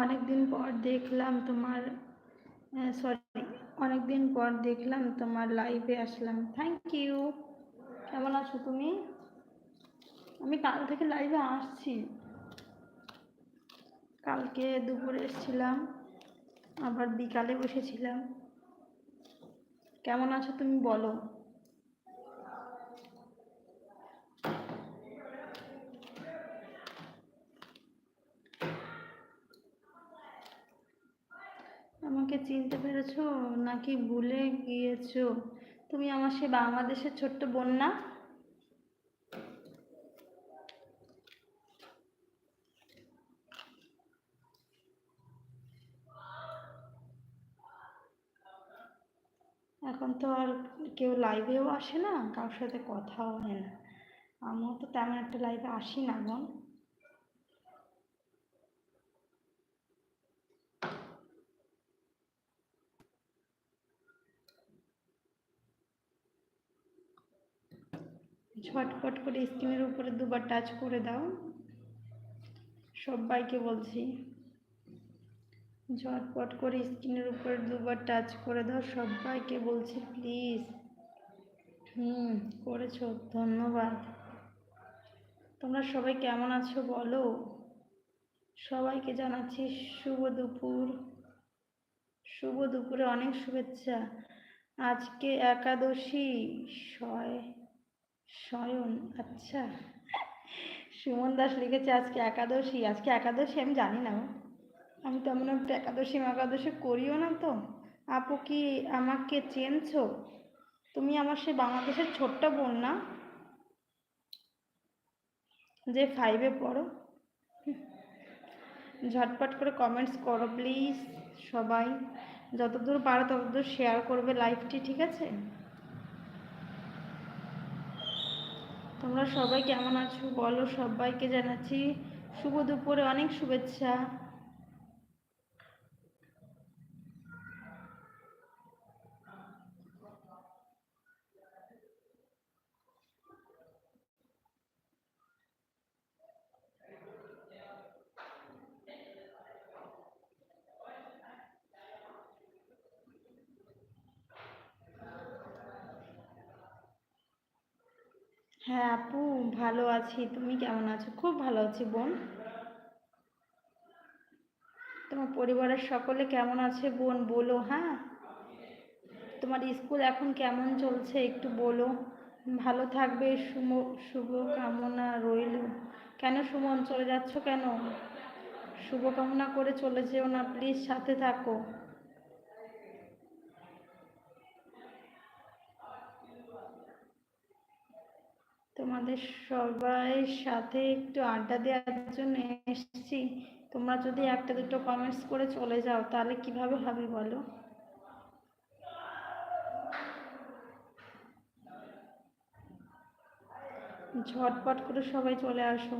অনেক দিন পর দেখলাম তোমার সরি অনেক দিন পর দেখলাম তোমার লাইভে আসলাম। থ্যাংক ইউ কেমন আছো তুমি? আমি কাল থেকে লাইভে আসছি। কালকে দুপুরে এসেছিলাম, আবার বিকালে বসেছিলাম। কেমন আছো তুমি বলো? আমাকে চিনতে পেরেছ? নাকি ভুলে গিয়েছো? তুমি আমার সে বাংলাদেশের ছোট্ট বোন না? এখন তো আর কেউ লাইভেও আসে না, কারোর সাথে কথাও হয় না। আমিও তো তেমন একটা লাইভে আসি না, বোন। ঝটপট করে স্ক্রিনের উপরে দুবার টাচ করে দাও। সবাইকে বলছি, ঝটপট করে স্ক্রিনের উপরে দুবার টাচ করে দাও। সবাইকে বলছি, প্লিজ। হুম, করেছ, ধন্যবাদ। তোমরা সবাই কেমন আছো বলো? সবাইকে জানাচ্ছি শুভ দুপুর। শুভ দুপুরে অনেক শুভেচ্ছা। আজকে একাদশী শয় শয়ন আচ্ছা। সুমন দাস লিখেছে আজকে একাদশী আজকে একাদশী আমি জানি না। আমি তেমন একটা একাদশী একাদশী করিও না তো। আপু কি আমাকে চেনছো? তুমি আমার সে বাংলাদেশের ছোট্ট বোন না? যে ফাইভে পড়ো। ঝটপট করে কমেন্টস করো প্লিজ সবাই। যতদূর পারো ততদূর শেয়ার করবে লাইভটি ঠিক আছে? তোমরা সবাই কেমন আছো? বলো সবাইকে জানাচ্ছি শুভ দুপুরে অনেক শুভেচ্ছা। হ্যাঁ আপু, ভালো আছি। তুমি কেমন আছো? খুব ভালো আছি, বোন। তোমার পরিবারের সকলে কেমন আছে, বোন? বলো হ্যাঁ? তোমার স্কুল এখন কেমন চলছে? একটু বলো। ভালো থাকবে, শুভ শুভ কামনা রইল। কেন সুমন, চলে যাচ্ছ কেন? শুভকামনা করে চলে যেও না, প্লিজ সাথে থাকো। তোমাদের সবাই সাথে একটু আড্ডা দেওয়ার জন্য এসেছি। তোমরা যদি একটা দুটো কমেন্টস করে চলে যাও, তাহলে কীভাবে হবে বলো? ঝটপট করে সবাই চলে আসো।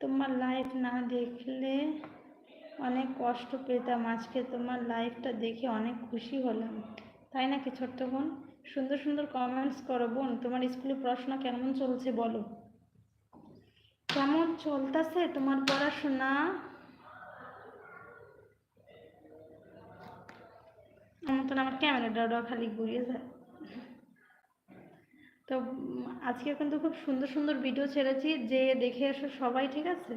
তোমার লাইফ না দেখলে অনেক কষ্ট পেতাম। আজকে তোমার লাইফটা দেখে অনেক খুশি হলাম। তাই নাকি ছোট্ট বোন? সুন্দর সুন্দর কমেন্টস করো বোন। তোমার স্কুলে পড়াশোনা কেমন চলছে বলো? কেমন চলতেছে তোমার পড়াশোনা? আমার তো না আমার ক্যামেরাটা খালি ঘুরিয়ে যায় তো আজকে কিন্তু খুব সুন্দর সুন্দর ভিডিও ছেড়েছি। যে দেখে এসো সবাই, ঠিক আছে?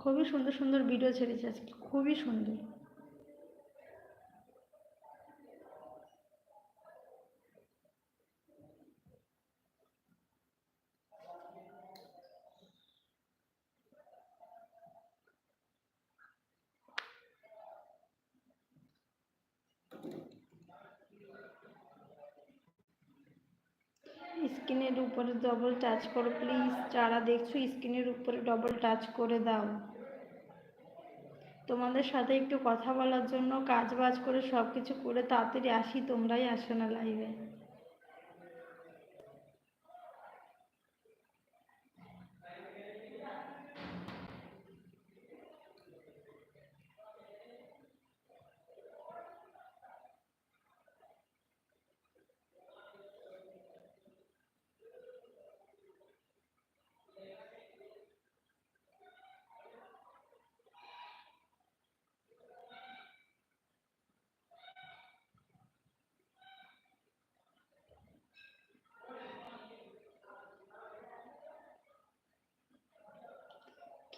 খুবই সুন্দর সুন্দর ভিডিও ছেড়েছে আজকে খুবই সুন্দর স্ক্রিনের উপরে ডবল টাচ করো প্লিজ যারা দেখছ, স্ক্রিনের উপরে ডবল টাচ করে দাও। তোমাদের সাথে একটু কথা বলার জন্য কাজ বাজ করে সব কিছু করে তাড়াতাড়ি আসি, তোমরাই আসো না লাইভে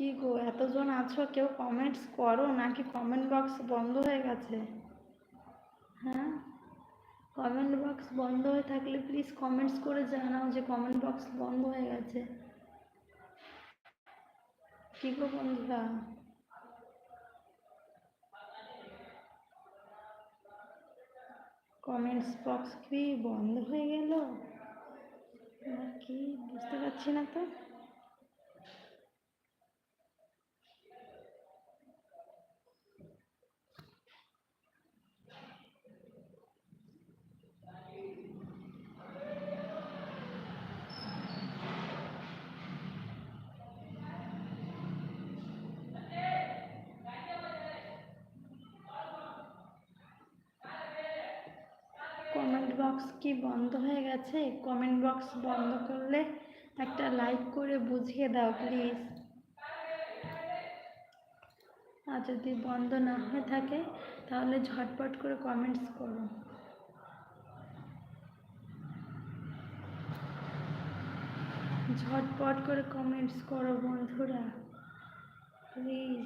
কি গো, এতজন আছো, কেউ কমেন্টস করো? নাকি কমেন্ট বক্স বন্ধ হয়ে গেছে? হ্যাঁ? কমেন্ট বক্স বন্ধ হয়ে থাকলে প্লিজ কমেন্টস করে জানাও যে কমেন্ট বক্স বন্ধ হয়ে গেছে। কি গো বন্ধুরা? কমেন্টস বক্স কি বন্ধ হয়ে গেল? কি? বুঝতে পারছি না তো কমেন্ট বক্স কি বন্ধ হয়ে গেছে? কমেন্ট বক্স বন্ধ করলে একটা লাইক করে বুঝিয়ে দাও প্লিজ আর যদি বন্ধ না হয়ে থাকে, তাহলে ঝটপট করে কমেন্টস করো। ঝটপট করে কমেন্টস করো বন্ধুরা প্লিজ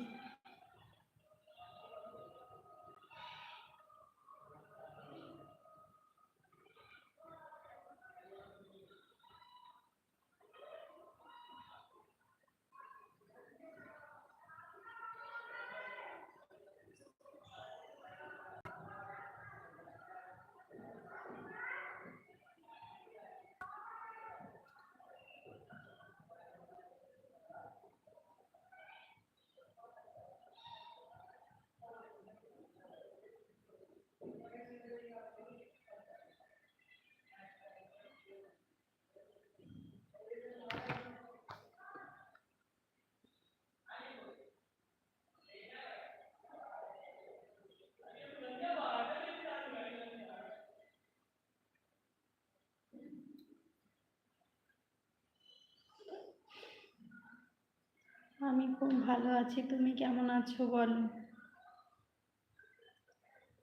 আমি খুব ভালো আছি। তুমি কেমন আছো বলো?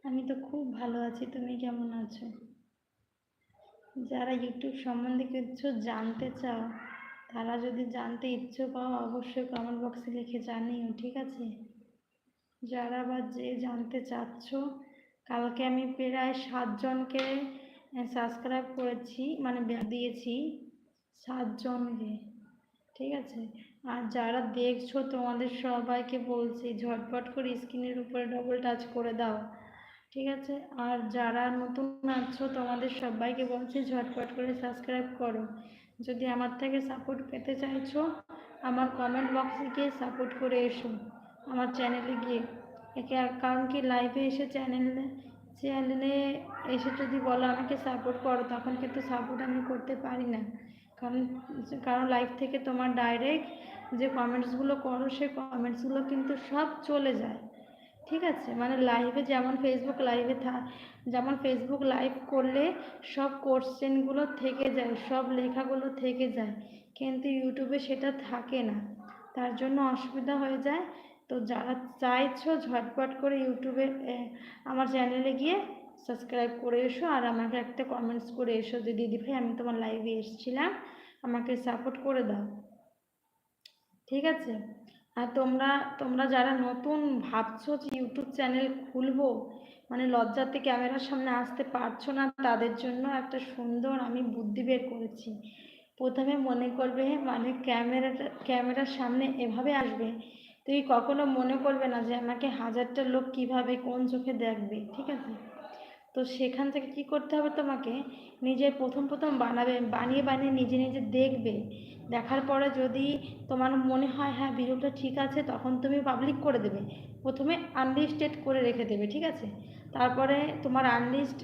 আমি তো খুব ভালো আছি, তুমি কেমন আছো? যারা ইউটিউব সম্বন্ধে কিছু জানতে চাও, তারা যদি জানতে ইচ্ছুক হও, অবশ্যই কমেন্ট বক্সে লিখে জানিও, ঠিক আছে? যারা বা যে জানতে চাচ্ছ, কালকে আমি প্রায় সাতজনকে সাবস্ক্রাইব করেছি মানে দিয়েছি সাতজনকে ঠিক আছে? আর যারা দেখছ তোমাদের সবাইকে বলছি, ঝটপট করে স্ক্রিনের উপরে ডবল টাচ করে দাও, ঠিক আছে? আর যারা নতুন আছো তোমাদের সবাইকে বলছি, ঝটপট করে সাবস্ক্রাইব করো। যদি আমার থেকে সাপোর্ট পেতে চাইছো, আমার কমেন্ট বক্সে গিয়ে সাপোর্ট করে এসো, আমার চ্যানেলে গিয়ে। একে কারণ কি লাইভে এসে চ্যানেলে চ্যানেলে এসে যদি বলো আমাকে সাপোর্ট করো, তখন কিন্তু সাপোর্ট আমি করতে পারি না। কারণ কারণ লাইভ থেকে তোমার ডাইরেক্ট যে কমেন্টসগুলো করো, সেই কমেন্টসগুলো কিন্তু সব চলে যায়। ঠিক আছে? মানে লাইভে যেমন ফেসবুক লাইভে থা, যেমন ফেসবুক লাইভ করলে সব কোশ্চেনগুলো থেকে যায়, সব লেখাগুলো থেকে যায়। কিন্তু ইউটিউবে সেটা থাকে না। তার জন্য অসুবিধা হয়ে যায়। তো যারা চাইছো ঝটপট করে ইউটিউবে আমার চ্যানেলে গিয়ে সাবস্ক্রাইব করে এসো। আর আমাকে একটা কমেন্টস করে এসো যে, দিদি ভাই, আমি তোমার লাইভে এসেছিলাম। আমাকে সাপোর্ট করে দাও। ঠিক আছে? আর তোমরা তোমরা যারা নতুন ভাবছ যে ইউটিউব চ্যানেল খুলবো মানে লজ্জাতে ক্যামেরার সামনে আসতে পারছ না, তাদের জন্য একটা সুন্দর আমি বুদ্ধি বের করেছি। প্রথমে মনে করবে মানে ক্যামেরাটা, ক্যামেরার সামনে এভাবে আসবে? তুই কখনো মনে করবে না যে আমাকে হাজারটা লোক কীভাবে কোন চোখে দেখবে, ঠিক আছে? তো সেখান থেকে কি করতে হবে তোমাকে? নিজে প্রথম প্রথম বানাবে, বানিয়ে বানিয়ে নিজে নিজে দেখবে। দেখার পরে যদি তোমার মনে হয় হ্যাঁ ভিডিওটা ঠিক আছে, তখন তুমি পাবলিক করে দেবে। প্রথমে আনলিস্টেড করে রেখে দেবে, ঠিক আছে? তারপরে তোমার আনলিস্ট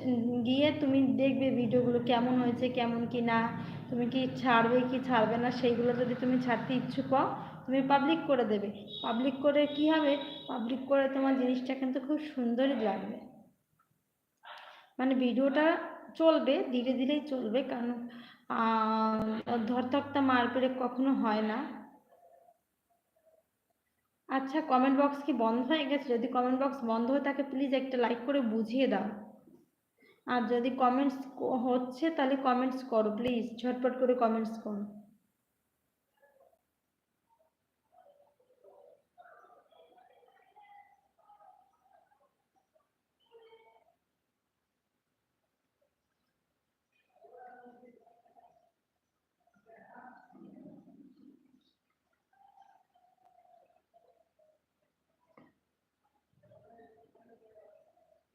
গিয়ে তুমি দেখবে ভিডিওগুলো কেমন হয়েছে, কেমন কি না। তুমি কি ছাড়বে কি ছাড়বে না, সেইগুলো যদি তুমি ছাড়তে ইচ্ছুক তুমি পাবলিক করে দেবে। পাবলিক করে কি হবে? পাবলিক করে তোমার জিনিসটা কিন্তু খুব সুন্দরই লাগবে। ভিডিওটা চলবে, ধীরে ধীরেই চলবে, কারণ ধরতকতা মার পেরে কখনো হয় না। আচ্ছা কমেন্ট বক্স কি বন্ধ হয়ে গেছে? যদি কমেন্ট বক্স বন্ধ হয়ে থাকে প্লিজ একটা লাইক করে বুঝিয়ে দাও। আর যদি কমেন্টস হচ্ছে, তাহলে কমেন্টস করো প্লিজ ঝটপট করে কমেন্টস করো।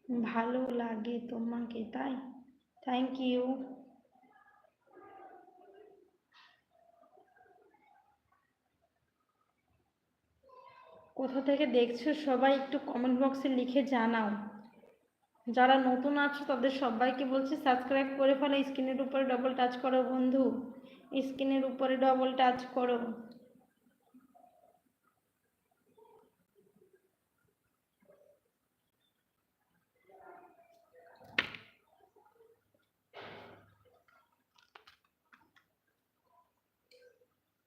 ভালো লাগে তোমাকে, তাই? থ্যাংক ইউ কোথা থেকে দেখছ সবাই একটু কমেন্ট বক্সে লিখে জানাও। যারা নতুন আছো তাদের সবাইকে বলছি সাবস্ক্রাইব করে ফেলো স্ক্রিনের উপরে ডবল টাচ করো বন্ধু। স্ক্রিনের উপরে ডবল টাচ করো।